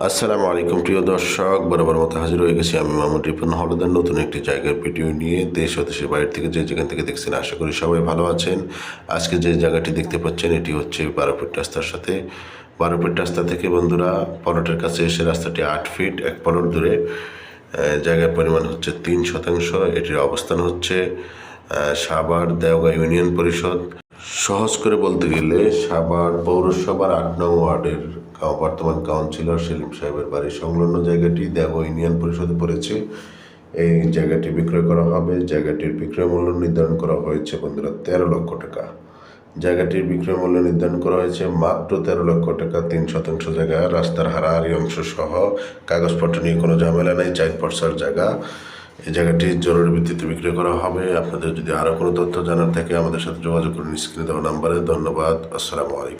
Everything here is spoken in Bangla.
আসসালামু আলাইকুম, প্রিয় দর্শক। বরাবর মতো হাজির হয়ে গেছি আমি মামুন রিপন হলদার নতুন একটি জায়গার ভিডিও নিয়ে। দেশ ও দেশের বাইরে থেকে যে যেখান থেকে দেখছেন, আশা করি সবাই ভালো আছেন। আজকে যে জায়গাটি দেখতে পাচ্ছেন, এটি হচ্ছে বারো ফিট রাস্তার সাথে। বারো ফিট রাস্তা থেকে বন্ধুরা, পলটের কাছে এসে রাস্তাটি আট ফিট, এক পলট দূরে জায়গার পরিমাণ হচ্ছে তিন শতাংশ। এটির অবস্থান হচ্ছে সাভার দেওগা ইউনিয়ন পরিষদ। সহজ করে বলতে গেলে সাভার পৌরসভার আট নং ওয়ার্ডের বর্তমান কাউন্সিলর সেলিম সাহেবের বাড়ির সংলগ্ন জায়গাটি দেব ইউনিয়ন পরিষদে পড়েছে। এই জায়গাটি বিক্রয় করা হবে। জায়গাটির বিক্রয় মূল্য নির্ধারণ করা হয়েছে বন্ধুরা তেরো লক্ষ টাকা। জায়গাটির বিক্রয় মূল্য নির্ধারণ করা হয়েছে মাত্র তেরো লক্ষ টাকা। তিন শতাংশ জায়গা, রাস্তার হারাহারি অংশ সহ কাগজপত্র নিয়ে কোনো ঝামেলা নেই চার জায়গা। এই জায়গাটি জরুরি ভিত্তিতে বিক্রি করা হবে। আপনাদের যদি আরও কোনো তথ্য জানার থাকে, আমাদের সাথে যোগাযোগ করুন। স্ক্রিনে দেওয়া নাম্বারে। ধন্যবাদ। আসসালামু আলাইকুম।